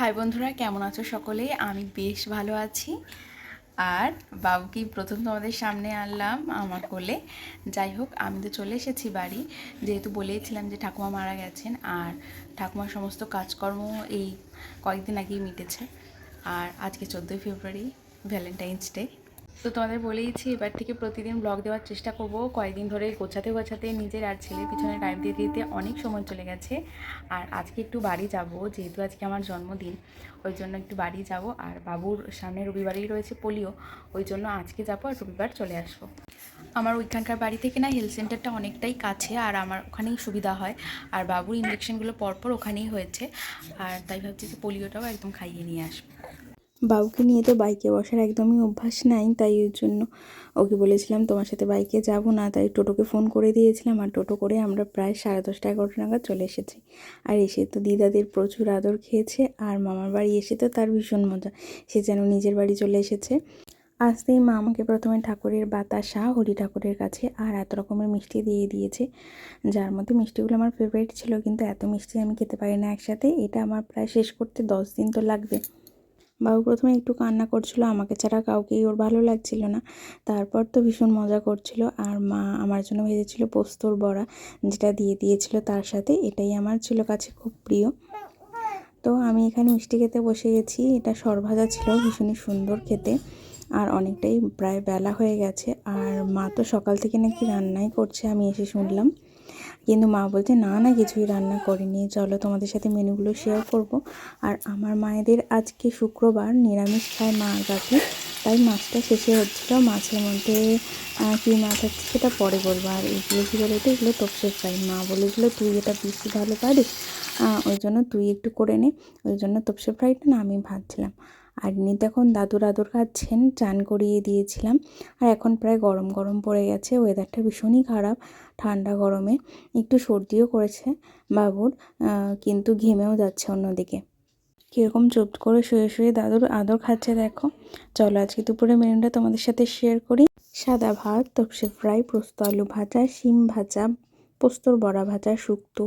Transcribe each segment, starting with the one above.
High বন্ধুরা, কেমন আছো সকলে? আমি বেশ ভালো আছি। আর বাবুকে প্রথম তোমাদের সামনে আনলাম আমার কোলে। যাই হোক, আমি তো চলে এসেছি বাড়ি। যেহেতু বলেইছিলাম যে ঠাকুমা মারা গেছেন, আর ঠাকুমার সমস্ত কাজকর্ম এই কয়েকদিন আগেই মিটেছে। আর আজকে চোদ্দোই ফেব্রুয়ারি ভ্যালেন্টাইন্স ডে তো তোমাদের বলেইছি, এবার থেকে প্রতিদিন ব্লগ দেওয়ার চেষ্টা করব। কয়েকদিন ধরে গোছাতে গোছাতে নিজের আর ছেলের পিছনে টাইম দিয়ে দিতে অনেক সময় চলে গেছে। আর আজকে একটু বাড়ি যাব, যেহেতু আজকে আমার জন্মদিন, ওই জন্য একটু বাড়ি যাব। আর বাবুর সামনে রবিবারেই রয়েছে পোলিও, ওই জন্য আজকে যাব আর রবিবার চলে আসব। আমার ওইখানকার বাড়ি থেকে না হেলথ সেন্টারটা অনেকটাই কাছে, আর আমার ওখানেই সুবিধা হয়। আর বাবুর ইঞ্জেকশনগুলো পরপর ওখানেই হয়েছে। আর তাই ভাবছি যে পোলিওটাও একদম খাইয়ে নিয়ে আসব। বাবুকে নিয়ে তো বাইকে বসার একদমই অভ্যাস নাই, তাই ওই জন্য ওকে বলেছিলাম তোমার সাথে বাইকে যাব না, তাই টোটোকে ফোন করে দিয়েছিলাম আর টোটো করে আমরা প্রায় সাড়ে দশটা এগারোটা নাগাদ চলে এসেছি। আর এসে তো দিদাদের প্রচুর আদর খেয়েছে আর মামার বাড়ি এসে তো তার ভীষণ মজা, সে যেন নিজের বাড়ি চলে এসেছে। আসতেই মা আমাকে প্রথমে ঠাকুরের বাতাসা হরি ঠাকুরের কাছে আর এত রকমের মিষ্টি দিয়ে দিয়েছে, যার মধ্যে মিষ্টিগুলো আমার ফেভারিট ছিল, কিন্তু এত মিষ্টি আমি খেতে পারি না একসাথে, এটা আমার প্রায় শেষ করতে দশ দিন তো লাগবে। বাবু প্রথমে একটু কান্না করছিল, আমাকে ছাড়া কাউকেই ওর ভালো লাগছিল না। তারপর তো ভীষণ মজা করছিল আর মা আমার জন্য ভেজেছিল পোস্তর বড়া যেটা দিয়ে দিয়েছিল তার সাথে, এটাই আমার ছিল কাছে খুব প্রিয়। তো আমি এখানে মিষ্টি খেতে বসে গেছি, এটা সরভাজা ছিল, ভীষণই সুন্দর খেতে আর অনেকটাই প্রায় বেলা হয়ে গেছে। আর মা তো সকাল থেকে নাকি রান্নাই করছে, আমি এসে শুনলাম। কিন্তু মা বলছে, না না, কিছুই রান্না করিনি। চলো তোমাদের সাথে মেনুগুলো শেয়ার করব। আর আমার মায়েদের আজকে শুক্রবার নিরামিষ খায় মা আর তাই মাছটা শেষে হচ্ছিল মাছের মধ্যে কী মাছ হচ্ছে সেটা পরে বলব। আর এগুলো কী বলে তো এগুলো তপসে ফ্রাই। মা বলেছিলো তুই এটা বেশি ভালো পারিস? ওই জন্য তুই একটু করে নে। ওই জন্য তপসে ফ্রাইটা না, আমি ভাজছিলাম। আর ইনি তখন দাদুর আদর খাচ্ছেন চান করিয়ে দিয়েছিলাম। আর এখন প্রায় গরম গরম পড়ে গেছে ওয়েদারটা ভীষণই খারাপ, ঠান্ডা গরমে। একটু সর্দিও করেছে বাবুর কিন্তু ঘেমেও যাচ্ছে অন্যদিকে। কীরকম চুপ করে শুয়ে শুয়ে দাদুর আদর খাচ্ছে দেখো। চলো আজকে দুপুরে মেনুটা তোমাদের সাথে শেয়ার করি। সাদা ভাত তপসে ফ্রাই পোস্ত আলু ভাজা, শিম ভাজা, পোস্তর বড়া ভাজা, শুক্তো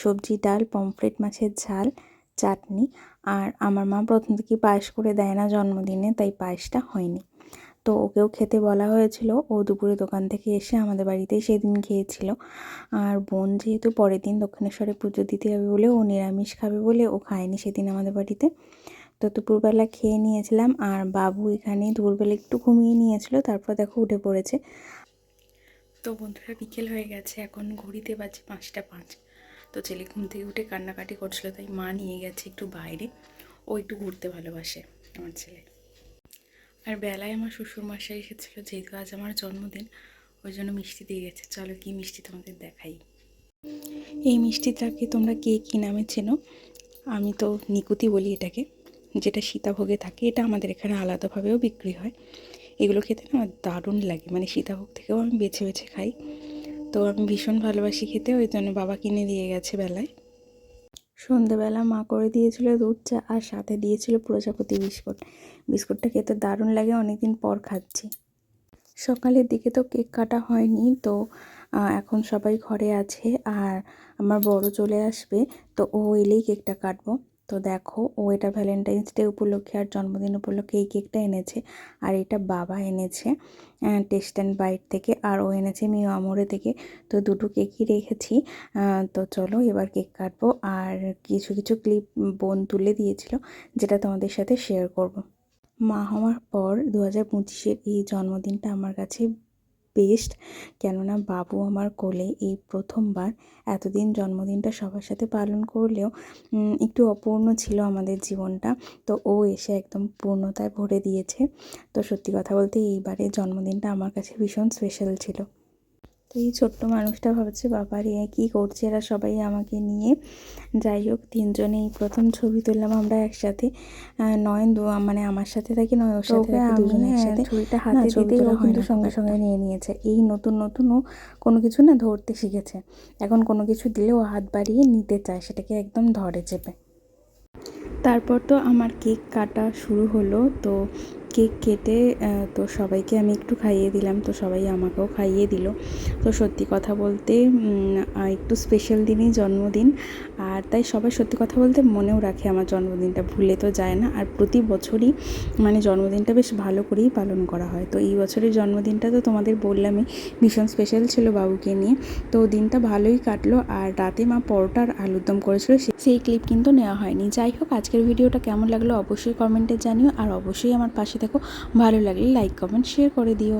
সবজি, ডাল পমফ্রেট মাছের ঝাল। চাটনি। আর আমার মা প্রথম থেকে পায়েস করে দেয় না জন্মদিনে, তাই পায়েসটা হয়নি। তো ওকেও খেতে বলা হয়েছিল। ও দুপুরে দোকান থেকে এসে আমাদের বাড়িতেই সেদিন খেয়েছিল। আর বোন যেহেতু পরের দিন দক্ষিণেশ্বরে পুজো দিতে যাবে বলে ও নিরামিষ খাবে বলে ও খায়নি সেদিন আমাদের বাড়িতে। তো দুপুরবেলা খেয়ে নিয়েছিলাম। আর বাবু এখানে দুপুরবেলা একটু ঘুমিয়ে নিয়েছিল, তারপর দেখো উঠে পড়েছে। তো বন্ধুরা বিকেল হয়ে গেছে, এখন ঘড়িতে বাজে পাঁচটা পাঁচ। তো ছেলে ঘুম থেকে উঠে কান্নাকাটি করছিল, তাই মা নিয়ে গেছে একটু বাইরে। ও একটু ঘুরতে ভালোবাসে আমার ছেলে। আর বেলায় আমার শ্বশুর মশাই এসেছিল, যেহেতু আজ আমার জন্মদিন, ওই জন্য মিষ্টি দিয়ে গেছে। চলো কি মিষ্টি তোমাদের দেখাই। এই মিষ্টিটাকে তোমরা কে কী নামে চেনো? আমি তো নিকুতি বলি এটাকে, যেটা সীতাভোগে থাকে। এটা আমাদের এখানে আলাদাভাবেও বিক্রি হয়। এগুলো খেতে না আমার দারুণ লাগে। মানে সীতাভোগ থেকেও আমি বেছে বেছে খাই। তো আমি ভীষণ ভালোবাসি খেতে, ওই জন্য বাবা কিনে দিয়ে গেছে বেলায়। সন্ধেবেলা মা করে দিয়েছিল দুধ, চা আর সাথে দিয়েছিল প্রজাপতি বিস্কুট। বিস্কুটটা খেতে দারুণ লাগে, অনেকদিন পর খাচ্ছি। সকালের দিকে তো কেক কাটা হয়নি, তো এখন সবাই ঘরে আছে আর আমার বড় চলে আসবে, তো ও এলেই কেকটা কাটবো। তো দেখো, ও এটা ভ্যালেন্টাইন্স ডে উপলক্ষে আর জন্মদিন উপলক্ষে এই কেকটা এনেছে। আর এটা বাবা এনেছে টেস্ট অ্যান্ড বাইট থেকে। আর ও এনেছে মিও আমরে থেকে। তো দুটো কেকই রেখেছি। তো চলো এবার কেক কাটবো। আর কিছু কিছু ক্লিপ বোন তুলে দিয়েছিল, যেটা তোমাদের সাথে শেয়ার করব। মা হওয়ার পর দু হাজার পঁচিশের এই জন্মদিনটা আমার কাছে বেস্ট কেননা বাবু আমার কোলে এই প্রথমবার এতদিন জন্মদিনটা সবার সাথে পালন করলেও একটু অপূর্ণ ছিল আমাদের জীবনটা। তো ও এসে একদম পূর্ণতায় ভরে দিয়েছে। তো সত্যি কথা বলতে এইবারে জন্মদিনটা আমার কাছে ভীষণ স্পেশাল ছিল। এই ছোট্ট মানুষটা ভাবছে বাবা রে কী করছে এরা সবাই আমাকে নিয়ে? যাই হোক তিনজনে এই প্রথম ছবি তুললাম আমরা একসাথে। নয়ন দু মানে আমার সাথে থাকি নয় ওর সাথে দুজনে হ্যাঁ, একসাথে। ছুরিটা না, হাতে দিতেই ও কিন্তু সঙ্গে সঙ্গে নিয়ে নিয়েছে। এই নতুন নতুন ও কোনো কিছু না ধরতে শিখেছে। এখন কোনো কিছু দিলে ও হাত বাড়িয়ে নিতে চায় সেটাকে একদম ধরে চেপে। তারপর তো আমার কেক কাটা শুরু হলো তো কেক কেটে তো সবাইকে আমি একটু খাইয়ে দিলাম, তো সবাই আমাকেও খাইয়ে দিল। তো সত্যি কথা বলতে একটু স্পেশাল দিনই জন্মদিন। আর তাই সবাই সত্যি কথা বলতে মনেও রাখে আমার জন্মদিনটা, ভুলে তো যায় না। আর প্রতি বছরই মানে জন্মদিনটা বেশ ভালো করেই পালন করা হয়। তো এই বছরের জন্মদিনটা তো তোমাদের বললামই, ভীষণ স্পেশাল ছিল বাবুকে নিয়ে। তো দিনটা ভালোই কাটলো, আর রাতে মা পরোটা আর আলুর দম করেছিল সেই ক্লিপ কিন্তু নেওয়া হয়নি। যাই হোক, আজকের ভিডিওটা কেমন লাগল অবশ্যই কমেন্টে জানিও, আর অবশ্যই আমার পাশে থেকো ভালো লাগলে লাইক কমেন্ট শেয়ার করে দিও।